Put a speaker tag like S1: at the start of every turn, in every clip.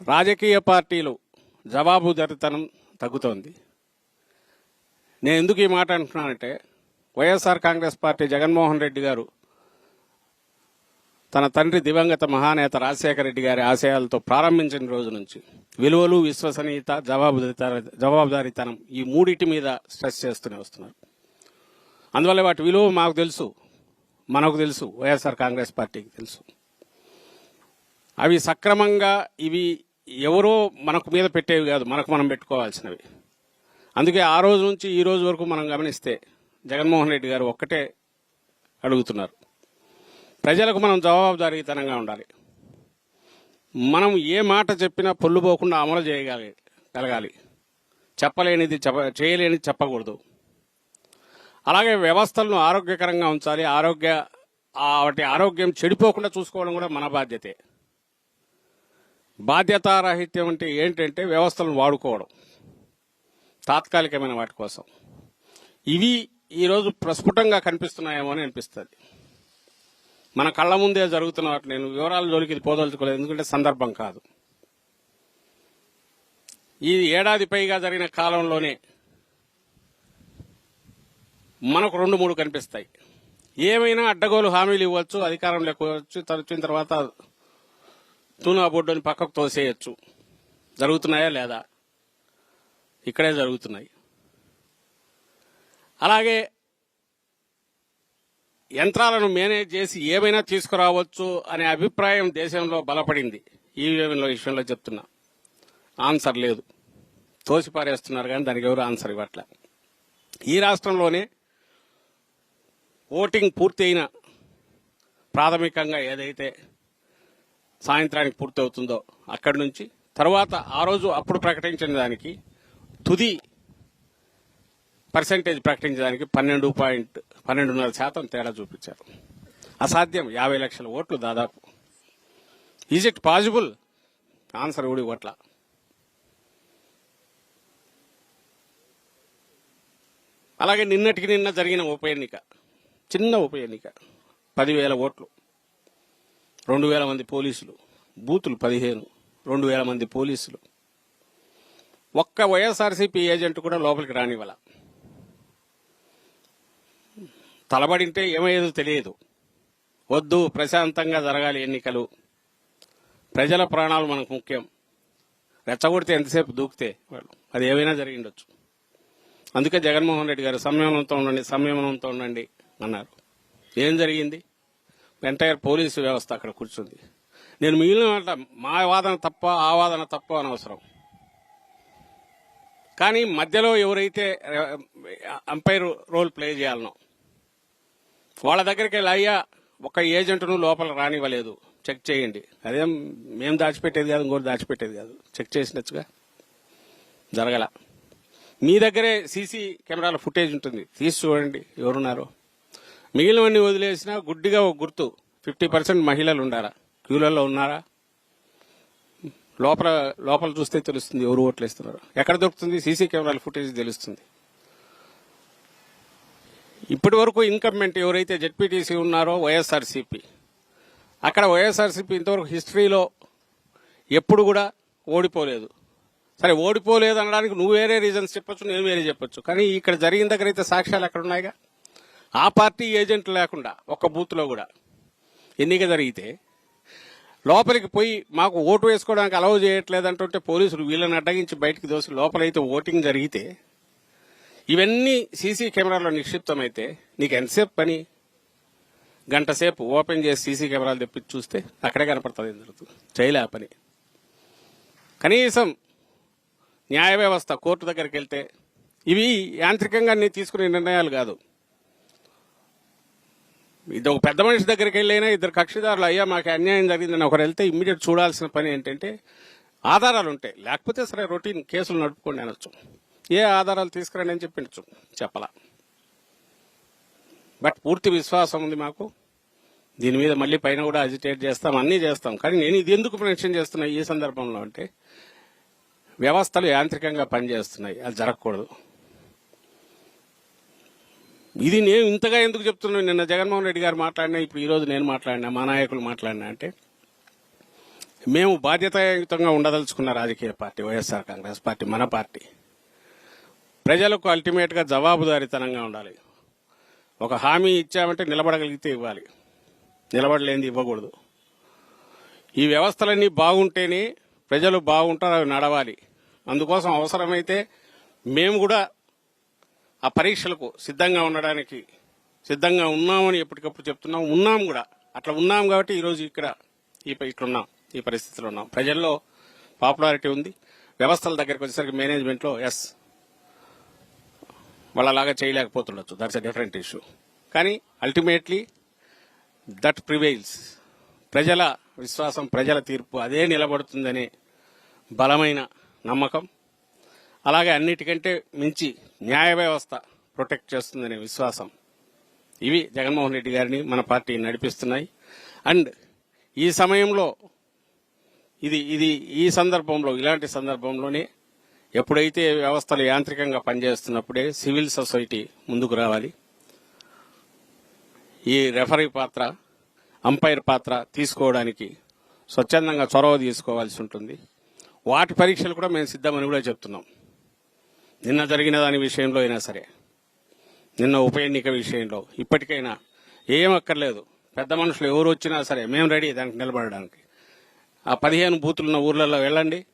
S1: రాజకీయ పార్టీలు జవాబుదారితనం తగ్గుతోంది. నేను ఎందుకు ఈ మాట అంటున్నానంటే వైఎస్ఆర్ కాంగ్రెస్ పార్టీ జగన్మోహన్ రెడ్డి గారు తన తండ్రి దివంగత మహానేత రాజశేఖర రెడ్డి గారి ఆశయాలతో ప్రారంభించిన రోజు నుంచి విలువలు విశ్వసనీయత జవాబుదారి జవాబుదారీతనం ఈ మూడింటి మీద స్ట్రెస్ చేస్తూనే వస్తున్నారు. అందువల్ల వాటి విలువ మాకు తెలుసు మనకు తెలుసు వైఎస్ఆర్ కాంగ్రెస్ పార్టీకి తెలుసు. అవి సక్రమంగా ఇవి ఎవరో మనకు మీద పెట్టేవి కాదు మనకు మనం పెట్టుకోవాల్సినవి. అందుకే ఆ రోజు నుంచి ఈ రోజు వరకు మనం గమనిస్తే జగన్మోహన్ రెడ్డి గారు ఒక్కటే అడుగుతున్నారు. ప్రజలకు మనం జవాబుదారీతనంగా ఉండాలి. మనం ఏ మాట చెప్పినా పొల్లుపోకుండా అమలు చేయగలి కలగాలి. చెప్పలేనిది చెప్ప చేయలేనిది చెప్పకూడదు. అలాగే వ్యవస్థలను ఆరోగ్యకరంగా ఉంచాలి. ఆరోగ్య వాటి ఆరోగ్యం చెడిపోకుండా చూసుకోవడం కూడా మన బాధ్యతే. బాధ్యతారాహిత్యం అంటే ఏంటంటే వ్యవస్థలను వాడుకోవడం. తాత్కాలికమైన వాటి కోసం. ఇవి ఈరోజు ప్రస్ఫుటంగా కనిపిస్తున్నాయేమో అని అనిపిస్తుంది. మన కళ్ళ ముందే జరుగుతున్న వాటి నేను వివరాలు జోలికి ఇది పోదలుచుకోలేదు ఎందుకంటే సందర్భం కాదు. ఈ ఏడాది పైగా జరిగిన కాలంలోనే మనకు రెండు మూడు కనిపిస్తాయి. ఏమైనా అడ్డగోలు హామీలు ఇవ్వచ్చు అధికారంలోకి వచ్చి తరచిన తర్వాత తూనా బోర్డుని పక్కకు తోసేయచ్చు. జరుగుతున్నాయా లేదా? ఇక్కడే జరుగుతున్నాయి. అలాగే యంత్రాలను మేనేజ్ చేసి ఏమైనా తీసుకురావచ్చు అనే అభిప్రాయం దేశంలో బలపడింది. ఈ విషయంలో చెప్తున్నా. ఆన్సర్ లేదు. తోసిపారేస్తున్నారు కానీ దానికి ఎవరు ఆన్సర్ ఇవ్వట్లే. ఈ రాష్ట్రంలోనే ఓటింగ్ పూర్తయిన ప్రాథమికంగా ఏదైతే సాయంత్రానికి పూర్తవుతుందో అక్కడి నుంచి. తర్వాత ఆ రోజు అప్పుడు ప్రకటించిన దానికి తుది పర్సెంటేజ్ ప్రకటించడానికి పన్నెండు పాయింట్ పన్నెండున్నర శాతం తేడా చూపించారు. అసాధ్యం. యాభై లక్షల ఓట్లు దాదాపు. ఈజ్ ఇట్ పాసిబుల్ ఆన్సర్ ఊడి ఓట్ల అలాగే నిన్నటికి నిన్న జరిగిన ఉప ఎన్నిక చిన్న ఉప ఎన్నిక పదివేల ఓట్లు. రెండు వేల మంది పోలీసులు బూతులు పదిహేను రెండు వేల మంది పోలీసులు. ఒక్క వైఎస్ఆర్సీపీ ఏజెంట్ కూడా లోపలికి రానివ్వాల. తలబడింటే ఏమయ్యేదో తెలియదు. వద్దు ప్రశాంతంగా జరగాలి ఎన్నికలు. ప్రజల ప్రాణాలు మనకు ముఖ్యం. రెచ్చగొడితే ఎంతసేపు దూకితే వాళ్ళు. అది ఏమైనా జరిగిండొచ్చు అందుకే జగన్మోహన్ రెడ్డి గారు సంయమనంతో ఉండండి సంయమనంతో ఉండండి అన్నారు. ఏం జరిగింది? ఎంటైర్ పోలీసు వ్యవస్థ అక్కడ కూర్చుంది. నేను మిగిలిన మా వాదన తప్ప ఆ వాదన తప్ప అనవసరం. కానీ మధ్యలో ఎవరైతే అంపైర్ రోల్ ప్లే చేయాలనో వాళ్ళ దగ్గరికి వెళ్ళి అయ్యా ఒక ఏజెంట్ను లోపల రానివ్వలేదు చెక్ చేయండి. అదేం మేము దాచిపెట్టేది కాదు ఇంకోటి దాచిపెట్టేది కాదు. చెక్ చేసినట్టుగా జరగల. మీ దగ్గరే సీసీ కెమెరాల ఫుటేజ్ ఉంటుంది. తీసి చూడండి ఎవరున్నారో. మిగిలినవన్నీ వదిలేసినా గుడ్డిగా ఒక గుర్తు. ఫిఫ్టీ పర్సెంట్ మహిళలు ఉండారా? క్యూలలో ఉన్నారా? లోపల లోపల చూస్తే తెలుస్తుంది ఎవరు ఓట్లు వేస్తున్నారు ఎక్కడ దొరుకుతుంది? సీసీ కెమెరాల ఫుటేజ్ తెలుస్తుంది. ఇప్పటి వరకు ఇన్కంబెంట్ ఎవరైతే జెడ్పీటీసీ ఉన్నారో వైఎస్ఆర్సీపీ. అక్కడ వైఎస్ఆర్సీపీ ఇంతవరకు హిస్టరీలో ఎప్పుడు కూడా ఓడిపోలేదు. సరే ఓడిపోలేదు అనడానికి నువ్వు వేరే రీజన్స్ చెప్పొచ్చు నేను వేరే చెప్పొచ్చు. కానీ ఇక్కడ జరిగిన దగ్గర అయితే సాక్ష్యాలు ఎక్కడ ఉన్నాయిగా? ఆ పార్టీ ఏజెంట్ లేకుండా ఒక్క బూత్లో కూడా ఎన్నిక జరిగితే లోపలికి పోయి మాకు ఓటు వేసుకోవడానికి అలౌ చేయట్లేదంటుంటే పోలీసులు వీళ్ళని అడ్డగించి బయటికి దోసి లోపలైతే ఓటింగ్ జరిగితే ఇవన్నీ సీసీ కెమెరాలో నిక్షిప్తమైతే నీకు ఎంతసేపు పని? గంట సేపు ఓపెన్ చేసి సీసీ కెమెరాలు తెప్పి చూస్తే అక్కడే కనపడుతుంది ఏం జరుగుతుంది? చేయలే ఆ పని. కనీసం న్యాయ వ్యవస్థ కోర్టు దగ్గరికి వెళ్తే ఇవి యాంత్రికంగా నేను తీసుకునే నిర్ణయాలు కాదు. ఇది ఒక పెద్ద మనిషి దగ్గరికి వెళ్ళైనా ఇద్దరు కక్షిదారులు అయ్యా మాకు అన్యాయం జరిగిందని ఒకరు వెళ్తే ఇమ్మీడియట్ చూడాల్సిన పని ఏంటంటే ఆధారాలు ఉంటాయి. లేకపోతే సరే రొటీన్ కేసులు నడుపుకోండి అనొచ్చు. ఏ ఆధారాలు తీసుకురండి అని చెప్పించు చెప్పలా. బట్ పూర్తి విశ్వాసం ఉంది మాకు. దీని మీద మళ్ళీ పైన కూడా అజిటేట్ చేస్తాం అన్నీ చేస్తాం. కానీ నేను ఇది ఎందుకు మెన్షన్ చేస్తున్నా ఈ సందర్భంలో అంటే వ్యవస్థలు యాంత్రికంగా పనిచేస్తున్నాయి. అది జరగకూడదు. ఇది నేను ఇంతగా ఎందుకు చెప్తున్నాను? నిన్న జగన్మోహన్ రెడ్డి గారు మాట్లాడినా ఇప్పుడు ఈరోజు నేను మాట్లాడినా మా నాయకులు మాట్లాడినా అంటే మేము బాధ్యతాయుతంగా ఉండదలుచుకున్న రాజకీయ పార్టీ వైఎస్ఆర్ కాంగ్రెస్ పార్టీ మన పార్టీ. ప్రజలకు అల్టిమేట్గా జవాబుదారీతనంగా ఉండాలి. ఒక హామీ ఇచ్చామంటే నిలబడగలిగితే ఇవ్వాలి. నిలబడలేనిది ఇవ్వకూడదు. ఈ వ్యవస్థలన్నీ బాగుంటేనే ప్రజలు బాగుంటారు అవి నడవాలి. అందుకోసం అవసరమైతే మేము కూడా ఆ పరీక్షలకు సిద్ధంగా ఉండడానికి సిద్ధంగా ఉన్నామని ఎప్పటికప్పుడు చెప్తున్నాం. ఉన్నాం కూడా. అట్లా ఉన్నాం కాబట్టి ఈరోజు ఇక్కడ ఈ ప- ఇట్లున్నాం ఈ పరిస్థితిలో ఉన్నాం. ప్రజల్లో పాపులారిటీ ఉంది. వ్యవస్థల దగ్గరికి వచ్చేసరికి మేనేజ్మెంట్లో ఎస్ వాళ్ళలాగా చేయలేకపోతుండొచ్చు. దట్స్ అ డిఫరెంట్ ఇష్యూ కానీ అల్టిమేట్లీ దట్ ప్రివైల్స్ ప్రజల విశ్వాసం ప్రజల తీర్పు అదే నిలబడుతుందనే బలమైన నమ్మకం. అలాగే అన్నిటికంటే మించి న్యాయ వ్యవస్థ ప్రొటెక్ట్ చేస్తుందనే విశ్వాసం ఇవి జగన్మోహన్ రెడ్డి గారిని మన పార్టీ నడిపిస్తున్నాయి. అండ్ ఈ సమయంలో ఇది ఇది ఈ సందర్భంలో ఇలాంటి సందర్భంలోనే ఎప్పుడైతే వ్యవస్థలు యాంత్రికంగా పనిచేస్తున్నప్పుడే సివిల్ సొసైటీ ముందుకు రావాలి. ఈ రెఫరీ పాత్ర అంపైర్ పాత్ర తీసుకోవడానికి స్వచ్ఛందంగా చొరవ తీసుకోవాల్సి ఉంటుంది. వాటి పరీక్షలు కూడా మేము సిద్ధమని కూడా చెప్తున్నాం. నిన్న జరిగిన దాని విషయంలో అయినా సరే నిన్న ఉప ఎన్నిక విషయంలో ఇప్పటికైనా ఏం అక్కర్లేదు. పెద్ద మనుషులు ఎవరు వచ్చినా సరే మేము రెడీ దానికి నిలబడడానికి. ఆ పదిహేను బూతులున్న ఊర్లలో వెళ్ళండి.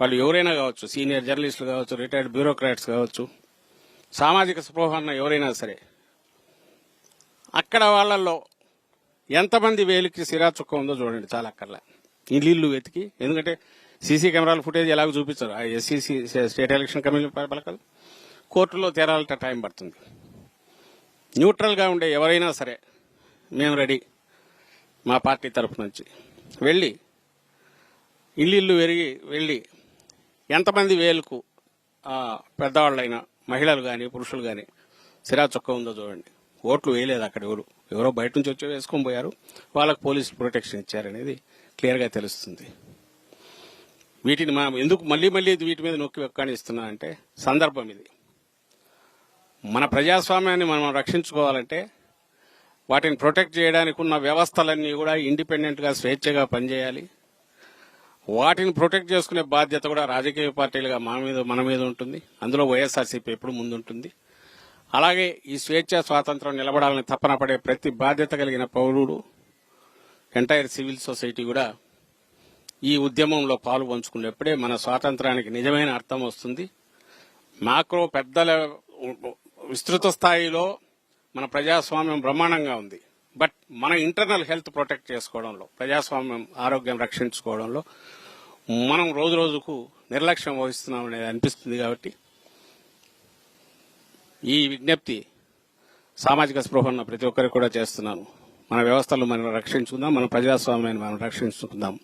S1: వాళ్ళు ఎవరైనా కావచ్చు సీనియర్ జర్నలిస్టులు కావచ్చు రిటైర్డ్ బ్యూరోక్రాట్స్ కావచ్చు సామాజిక స్పృహన్న ఎవరైనా సరే అక్కడ వాళ్ళల్లో ఎంతమంది వేలికి సిరా చుక్క ఉందో చూడండి చాలా అక్కర్లే. ఇల్లు వెతికి ఎందుకంటే సీసీ కెమెరాల ఫుటేజ్ ఎలాగో చూపించరు. ఆ ఎస్సీసీ స్టేట్ ఎలక్షన్ కమిషన్ పలకలు. కోర్టులో తేరాలంటే టైం పడుతుంది. న్యూట్రల్గా ఉండే ఎవరైనా సరే మేము రెడీ. మా పార్టీ తరఫు నుంచి. వెళ్ళి ఇల్లు పెరిగి వెళ్ళి ఎంతమంది వేలకు పెద్దవాళ్ళైనా మహిళలు కానీ పురుషులు కానీ సిరా చొక్క ఉందో చూడండి. ఓట్లు వేయలేదు అక్కడ ఎవరు. ఎవరో బయట నుంచి వచ్చి వేసుకొని పోయారు. వాళ్ళకు పోలీసులు ప్రొటెక్షన్ ఇచ్చారనేది క్లియర్గా తెలుస్తుంది. వీటిని మనం ఎందుకు మళ్ళీ మళ్ళీ వీటి మీద నొక్కి వెక్కాణిస్తున్నా అంటే సందర్భం ఇది. మన ప్రజాస్వామ్యాన్ని మనం రక్షించుకోవాలంటే వాటిని ప్రొటెక్ట్ చేయడానికి ఉన్న వ్యవస్థలన్నీ కూడా ఇండిపెండెంట్గా స్వేచ్ఛగా పనిచేయాలి. వాటిని ప్రొటెక్ట్ చేసుకునే బాధ్యత కూడా రాజకీయ పార్టీలుగా మన మీద మన మీద ఉంటుంది. అందులో వైఎస్ఆర్సీపీ ఎప్పుడు ముందుంటుంది. అలాగే ఈ స్వేచ్ఛ స్వాతంత్రం నిలబడాలని తప్పన పడే ప్రతి బాధ్యత కలిగిన పౌరుడు ఎంటైర్ సివిల్ సొసైటీ కూడా ఈ ఉద్యమంలో పాలు పంచుకున్నప్పుడే మన స్వాతంత్రానికి నిజమైన అర్థం వస్తుంది. మాక్రో పెద్దల విస్తృత స్థాయిలో మన ప్రజాస్వామ్యం బ్రహ్మాండంగా ఉంది. బట్ మన ఇంటర్నల్ హెల్త్ ప్రొటెక్ట్ చేసుకోవడంలో ప్రజాస్వామ్యం ఆరోగ్యం రక్షించుకోవడంలో మనం రోజు రోజుకు నిర్లక్ష్యం వహిస్తున్నాం అనేది అనిపిస్తుంది కాబట్టి ఈ విజ్ఞప్తి సామాజిక స్పృహన్న ప్రతి ఒక్కరికి కూడా చేస్తున్నాను. మన వ్యవస్థలు మనం రక్షించుకుందాం మన ప్రజాస్వామ్యాన్ని మనం రక్షించుకుందాం.